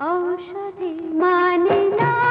ঔষধে মানে না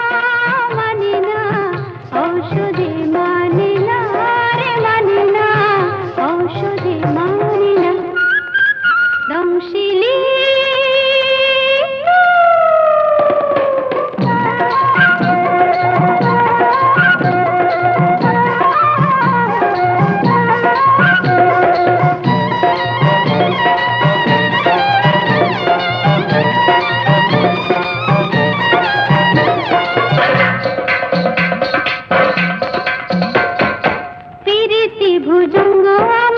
भुजंग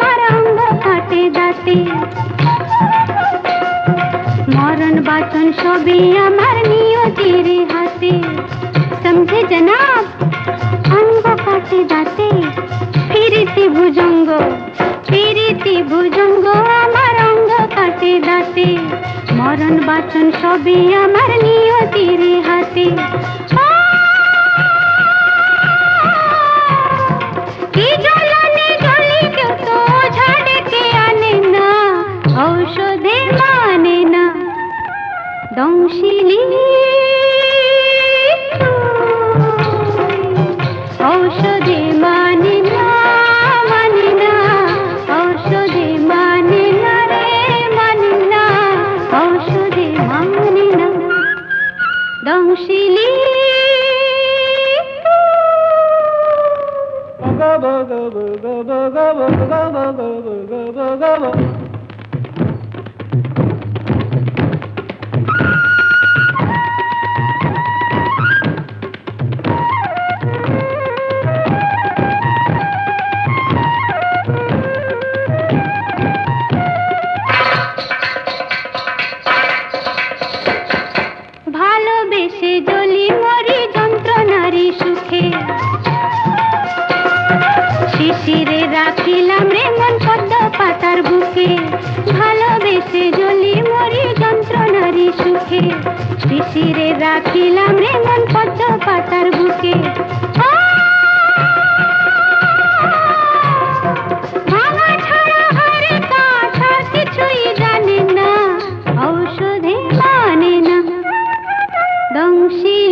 मरंग ফাটে দাঁতে মরণ বাঁচন সবই আমার নিয়তির হাতে समझे जनाब अंग কাটে দাঁতে ফিরিতে ভুজঙ্গ ফিরিতে ভুজঙ্গ আমার অঙ্গ কাটে দাঁতে মরণ বাঁচন সবই আমার নিয়তির হাতে দংশিলি ঔষধে মানে না মানে না, ঔষধে মানে না রে মানে না, ঔষধে মানে না। দংশিলি ভালোবেসে চিরে রাখিলাম রে মন সদ্য পাতার বুকে। ভালোবেসে জলি মরি যন্ত্রণারি সুখে। শিশিরে রাখিলাম রে মন সদ্য পাতার বুকে। না। ঔষধে মানে না। দংশী